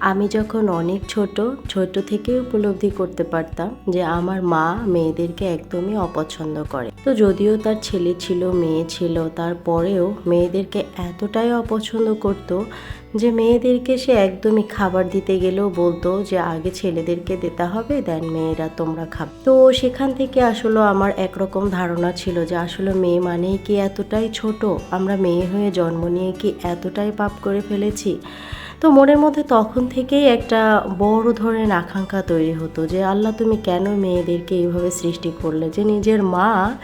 আমি যখন অনেক ছোট ছোট থেকে উপলব্ধি করতে পারতাম যে আমার মা মেয়েদেরকে একদমই অপছন্দ করে। তো যদিও তার ছেলে ছিল, মেয়ে ছিল, তারপরেও মেয়েদেরকে এতটাই অপছন্দ করতো যে মেয়েদেরকে সে একদমই খাবার দিতে গেলেও বলতো যে, আগে ছেলেদেরকে দিতে হবে দেন মেয়েরা তোমরা খাবে। তো সেখান থেকে আসলে আমার একরকম ধারণা ছিল যে, আসলে মেয়ে মানেই কি এতটাই ছোট? আমরা মেয়ে হয়ে জন্ম নিয়ে কি এতটাই পাপ করে ফেলেছি? তো মনের মধ্যে তখন থেকেই একটা বড় ধরনের আকাঙ্ক্ষা তৈরি হতো যে, আল্লাহ, তুমি কেন মেয়েদেরকে এইভাবে সৃষ্টি করলে? যে, নিজের মা,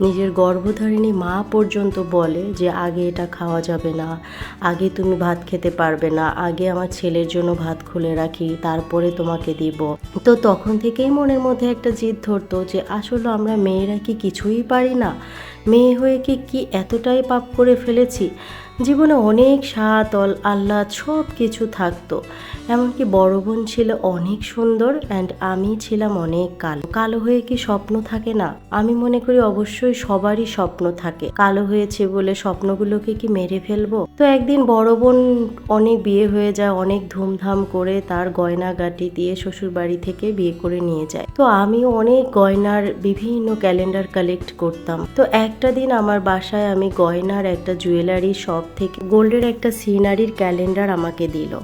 নিজের গর্ভধারিণী মা পর্যন্ত বলে যে, আগে এটা খাওয়া যাবে না, আগে তুমি ভাত খেতে পারবে না, আগে আমার ছেলের জন্য ভাত খুলে রাখি, তারপরে তোমাকে দিব। তো তখন থেকেই মনের মধ্যে একটা জিদ ধরতো যে, আসলে আমরা মেয়েরা কি কিছুই পারি না? মেয়ে হয়ে কি কি এতটাই পাপ করে ফেলেছি? জীবনে অনেক অল আহ্লাদ সব কিছু থাকতো। এমনকি বড় বোন ছিল অনেক সুন্দর অ্যান্ড আমি ছিলাম অনেক কালো। কালো হয়ে কি স্বপ্ন থাকে না? আমি মনে করি অবশ্যই সবারই স্বপ্ন থাকে। কালো হয়েছে বলে স্বপ্নগুলোকে কি মেরে ফেলব? তো একদিন বড় বোন অনেক বিয়ে হয়ে যায়, অনেক ধুমধাম করে তার গয়নাগাটি দিয়ে শ্বশুর বাড়ি থেকে বিয়ে করে নিয়ে যায়। তো আমি অনেক গয়নার বিভিন্ন ক্যালেন্ডার কালেক্ট করতাম। তো একটা দিন আমার বাসায় আমি গয়নার একটা জুয়েলারি শপ থেকে গোল্ডের একটা সিনারির ক্যালেন্ডার আমাকে দিল।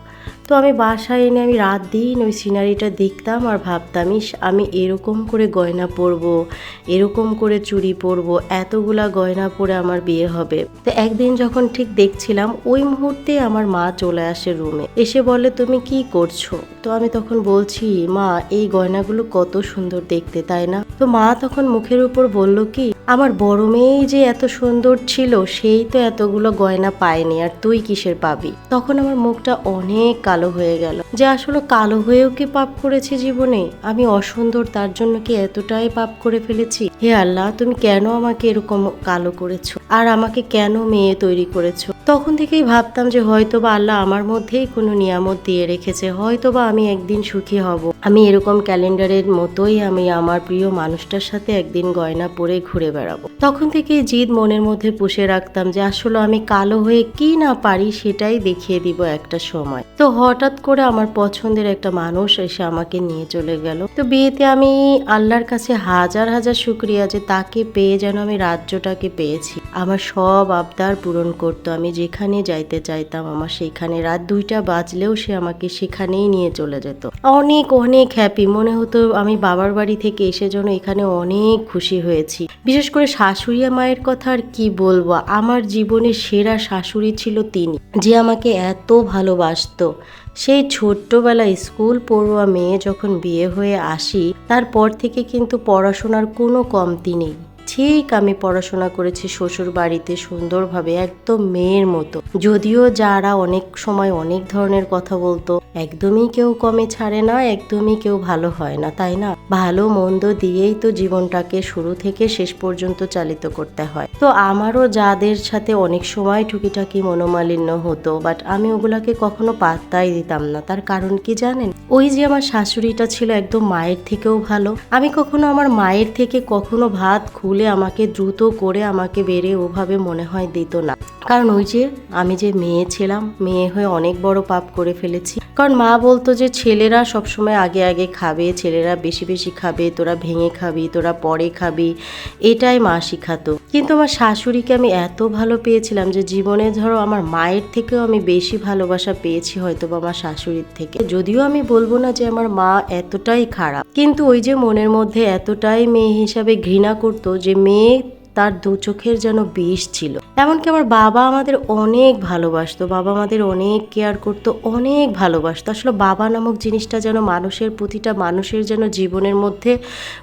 তো আমি বাসায় এনে আমি রাত দিন ওই সিনারিটা দেখতাম আর ভাবতাম, ইস, আমি এরকম করে গয়না পরবো, এরকম করে চুড়ি পরবো, এতগুলা গয়না পরে আমার বিয়ে হবে। তো একদিন যখন ঠিক দেখছিলাম, ওই মুহূর্তে আমার মা চলে আসে রুমে। এসে বলে, তুমি কি করছ? তো আমি তখন বলছি, মা, এই গয়নাগুলো কত সুন্দর দেখতে, তাই না? তো মা তখন মুখের উপর বলল, কি আমার বড় মেয়েই যে এত সুন্দর ছিল, সেই তো এতগুলো গয়না পায়নি, আর তুই কিসের পাবি? তখন আমার মুখটা অনেক কালো হয়ে গেল। যে আসলে কালো হয়েও কি পাপ করেছি জীবনে? আমি অসুন্দর, তার জন্য কি এতটাই পাপ করে ফেলেছি? হে আল্লাহ, তুমি কেন আমাকে এরকম কালো করেছ? আর আমাকে কেন মেয়ে তৈরি করেছ? তখন থেকেই ভাবতাম যে হয়তো বা আল্লাহ আমার মধ্যেই কোনো নিয়ামত দিয়ে রেখেছে, হয়তোবা আমি একদিন সুখী হব। আমি এরকম ক্যালেন্ডারের মতোই আমি আমার প্রিয় মানুষটার সাথে একদিন গয়না পরে ঘুরে বেড়াবো। তখন থেকেই জিদ মনের মধ্যে পুষে রাখতাম যে, আসলে আমি কালো হয়ে কি না পারি সেটাই দেখিয়ে দিব একটা সময়। তো হঠাৎ করে আমার পছন্দের একটা মানুষ এসে আমাকে নিয়ে চলে গেল। তো বিয়েতে আমি আল্লাহর কাছে হাজার হাজার শুক্রিয়া যে, তাকে পেয়ে যেন আমি রাজ্যটাকে পেয়েছি। আমার সব আবদার পূরণ করতো। আমি যেখানে যাইতে চাইতাম, আমার সেখানে রাত দুইটা বাজলেও সে আমাকে সেখানেই নিয়ে চলে যেত। অনেক অনেক হ্যাপি মনে হতো আমি বাবার বাড়ি থেকে এসে যেন এখানে অনেক খুশি হয়েছি। বিশেষ করে শাশুড়ি মায়ের কথা আর কি বলব? আমার জীবনের সেরা শাশুড়ি ছিল তিনি, যে আমাকে এত ভালোবাসত। সেই ছোট্টবেলা স্কুল পড়ুয়া মেয়ে যখন বিয়ে হয়ে আসি, তারপর থেকে কিন্তু পড়াশোনার কোনো কমতি নেই। ঠিক আমি পড়াশোনা করেছি শ্বশুর বাড়িতে সুন্দরভাবে, একদম মেয়ের মতো। যদিও যারা অনেক সময় অনেক ধরনের কথা বলতো, একদমই কেউ কমে ছাড়ে না, একদমই কেউ ভালো হয় না, তাই না? ভালো মন্দ দিয়েই তো জীবনটাকে শুরু থেকে শেষ পর্যন্ত চালিত করতে হয়। তো আমারও যাদের সাথে অনেক সময় টুকিটাকি মনোমালিন্য হতো, বাট আমি ওগুলাকে কখনো পাত্তাই দিতাম না। তার কারণ কি জানেন? ওই যে আমার শাশুড়িটা ছিল একদম মায়ের থেকেও ভালো। আমি কখনো আমার মায়ের থেকে কখনো ভাত খুলে আমাকে দ্রুত করে আমাকে বেড়ে ওভাবে মনে হয় দিত না। কারণ ওই যে আমি যে মেয়ে ছিলাম, মেয়ে হয়ে অনেক বড় পাপ করে ফেলেছি। কারণ মা বলতো যে, ছেলেরা সবসময় আগে আগে খাবে, ছেলেরা বেশি বেশি খাবে, তোরা ভেঙে খাবি, তোরা পরে খাবি। এটাই মা শিখাতো। কিন্তু আমার শাশুড়িকে আমি এত ভালো পেয়েছিলাম যে, জীবনে ধরো আমার মায়ের থেকেও আমি বেশি ভালোবাসা পেয়েছি হয়তো বা আমার শাশুড়ির থেকে। যদিও আমি বলব না যে, আমার মা এতটাই খারাপ। কিন্তু ওই যে মনের মধ্যে এতটাই মেয়ে হিসাবে ঘৃণা করতো যে মেয়ে তার দু চোখের যেন বিষ ছিল। এমনকি আমার বাবা আমাদের অনেক ভালোবাসতো, বাবা আমাদের অনেক কেয়ার করতো, অনেক ভালোবাসতো। আসলে বাবা নামক জিনিসটা যেন মানুষের প্রতিটা মানুষের যেন জীবনের মধ্যে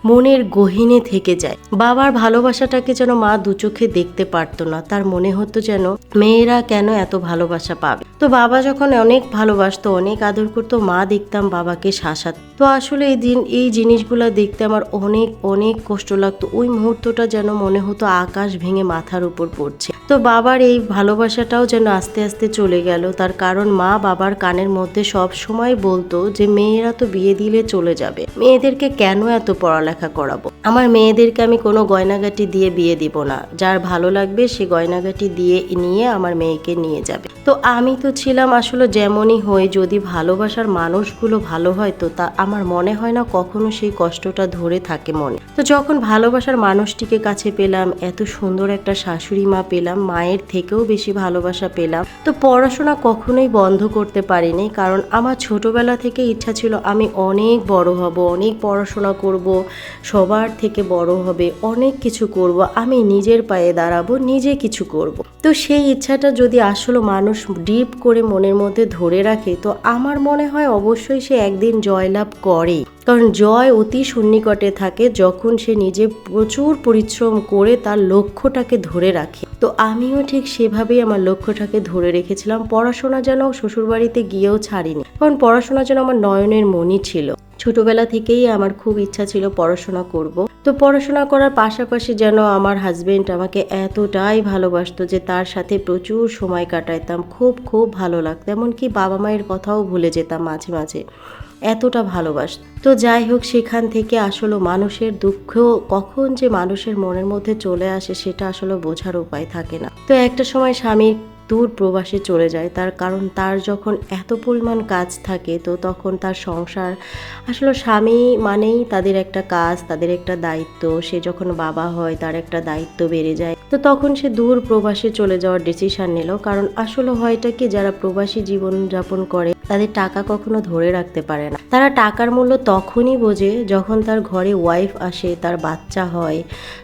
মনের গহিনে থেকে যায়। বাবার ভালোবাসাটাকে যেন মা দু চোখে দেখতে পারতো না, তার মনে হতো যেন মেয়েরা কেন এত ভালোবাসা পাবে। তো বাবা যখন অনেক ভালোবাসতো, অনেক আদর করতো, মা দেখতাম বাবাকে শাসা তো আসলে এই দিন, এই জিনিসগুলো দেখতে আমার অনেক অনেক কষ্ট লাগতো। ওই মুহূর্তটা যেন মনে হতো আকাশ ভেঙে মাথার উপর পড়ছে। তো বাবার এই ভালোবাসাটাও যেন আস্তে আস্তে চলে গেল। তার কারণ মা বাবার কানের মধ্যে সব সময় বলতো যে, মেয়েরা তো বিয়ে দিলে চলে যাবে। মেয়েদেরকে কেন এত পড়ালেখা করাবো? আমার মেয়েদেরকে আমি কোনো গয়নাগাটি দিয়ে বিয়ে দিব না। যার ভালো লাগবে সে গয়নাগাটি দিয়ে নিয়ে আমার মেয়েকে নিয়ে যাবে। তো আমি তো ছিলাম আসলে যেমনই হয়ে যদি ভালোবাসার মানুষগুলো ভালো হয় তো তা আমার মনে হয় না কখনো সেই কষ্টটা ধরে থাকে মনে। তো যখন ভালোবাসার মানুষটিকে কাছে পেলাম, এত সুন্দর একটা শাশুড়ি মা পেলাম, মায়ের থেকেও বেশি ভালোবাসা পেলাম, তো পড়াশোনা কখনোই বন্ধ করতে পারিনি, কারণ আমার ছোটবেলা থেকে ইচ্ছা ছিল আমি অনেক বড় হব, অনেক পড়াশোনা করব, সবার থেকে বড় হবে, অনেক কিছু করব, আমি নিজের পায়ে দাঁড়াবো, নিজে কিছু করব। তো সেই ইচ্ছাটা যদি আসলে মানুষ ডিপ করে মনের মধ্যে ধরে রাখে, তো আমার মনে হয় অবশ্যই সে একদিন জয়লাভ করে। কারণ জয় অতি সন্নিকটে থাকে যখন সে নিজে প্রচুর পরিশ্রম করে তার লক্ষ্যটাকে ধরে রাখে। তো আমিও ঠিক সেভাবেই আমার লক্ষ্যটাকে ধরে রেখেছিলাম। পড়াশোনা যেন শ্বশুরবাড়িতে গিয়েও ছাড়িনি। কারণ পড়াশোনা যেন আমার নয়নের মনি ছিল। ছোটবেলা থেকেই আমার খুব ইচ্ছা ছিল পড়াশোনা করব। তো পড়াশোনা করার পাশাপাশি যেন আমার হাজবেন্ড আমাকে এতটাই ভালোবাসতো যে তার সাথে প্রচুর সময় কাটাইতাম। খুব খুব ভালো লাগতো। এমনকি বাবা মায়ের কথাও ভুলে যেতাম মাঝে মাঝে। এতটা ভালোবাসত তো যাই হোক, সেখান থেকে আসলে মানুষের দুঃখ কখন যে মানুষের মনের মধ্যে চলে আসে, সেটা আসলে বোঝার উপায় থাকে না। তো একটা সময় স্বামী দূর প্রবাসে চলে যায়, তার কারণ তার যখন এত পরিমাণ কাজ থাকে, তো তখন তার সংসার আসলে স্বামী মানেই তাদের একটা কাজ, তাদের একটা দায়িত্ব। সে যখন বাবা হয়, তার একটা দায়িত্ব বেড়ে যায়। তো তখন সে দূর প্রবাসে চলে যাওয়ার ডিসিশান নিল। কারণ আসলে হয়টা কি, যারা প্রবাসী জীবন যাপন করে তাদের টাকা কখনো ধরে রাখতে পারে না। তারা টাকার মূল্য তখনই বোঝে যখন তার ঘরে ওয়াইফ আসে, তার বাচ্চা হয়।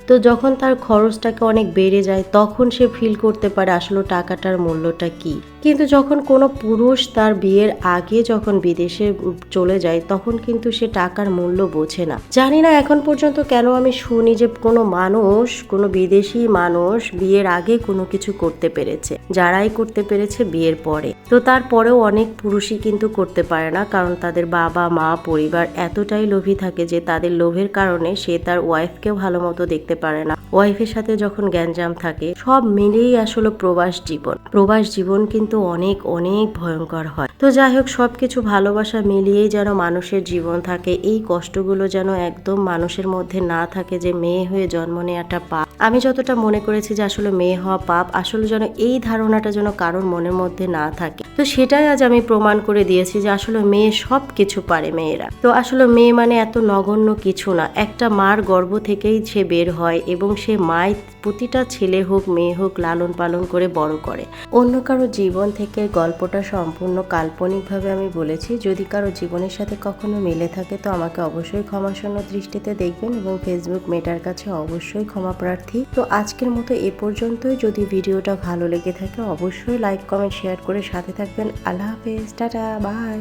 তো যখন তার খরচটাকে অনেক বেড়ে যায়, তখন সে ফিল করতে পারে আসলে টাকাটার মূল্যটা কি। কিন্তু যখন কোনো পুরুষ তার বিয়ের আগে যখন বিদেশে চলে যায়, তখন কিন্তু সে টাকার মূল্য বোঝে না। জানি না এখন পর্যন্ত কেন আমি শুনি যে কোনো মানুষ, কোনো বিদেশি মানুষ বিয়ের আগে কোনো কিছু করতে পেরেছে, যারাই করতে পেরেছে বিয়ের পরে। তো তারপরেও অনেক পুরুষই কিন্তু করতে পারে না, কারণ তাদের বাবা, মা, পরিবার এতটাই লোভী থাকে যে তাদের লোভের কারণে সে তার ওয়াইফকেও ভালো মতো দেখতে পারে না। ওয়াইফের সাথে যখন গ্যাঞ্জাম থাকে, সব মিলেই আসলে প্রবাস জীবন। প্রবাস জীবন কিন্তু অনেক অনেক ভয়ঙ্কর হয়। তো যাই হোক সব কিছু ভালোবাসা মিলিয়েই যেন মানুষের জীবন থাকে, এই কষ্টগুলো যেন একদম মানুষের মধ্যে না থাকে যে মেয়ে হয়ে জন্ম নেওয়াটা পাপ। আমি যতটা মনে করেছি যে আসলে মেয়ে হওয়া পাপ, আসলে যেন এই ধারণাটা যেন কারোর মনের মধ্যে না থাকে। তো সেটাই আজ আমি প্রমাণ করে দিয়েছি যে আসলে মেয়ে সব কিছু পারে মেয়েরা। তো আসলে মেয়ে মানে এত নগণ্য কিছু না। একটা মার গর্ভ থেকেই সে বের হয় এবং সে মায় প্রতিটা ছেলে হোক, মেয়ে হোক লালন পালন করে বড় করে। অন্য কারও জীবন থেকে গল্পটা সম্পূর্ণ কাল্পনিকভাবে আমি বলেছি। যদি কারও জীবনের সাথে কখনো মিলে থাকে তো আমাকে অবশ্যই ক্ষমাশূন্য দৃষ্টিতে দেখবেন এবং ফেসবুক মেটার কাছে অবশ্যই ক্ষমা প্রার্থী তো আজকের মতো এ পর্যন্তই। যদি ভিডিওটা ভালো লেগে থাকে, অবশ্যই লাইক কমেন্ট শেয়ার করে সাথে থাকবেন। আল্লাহ হাফেজ। Tata bye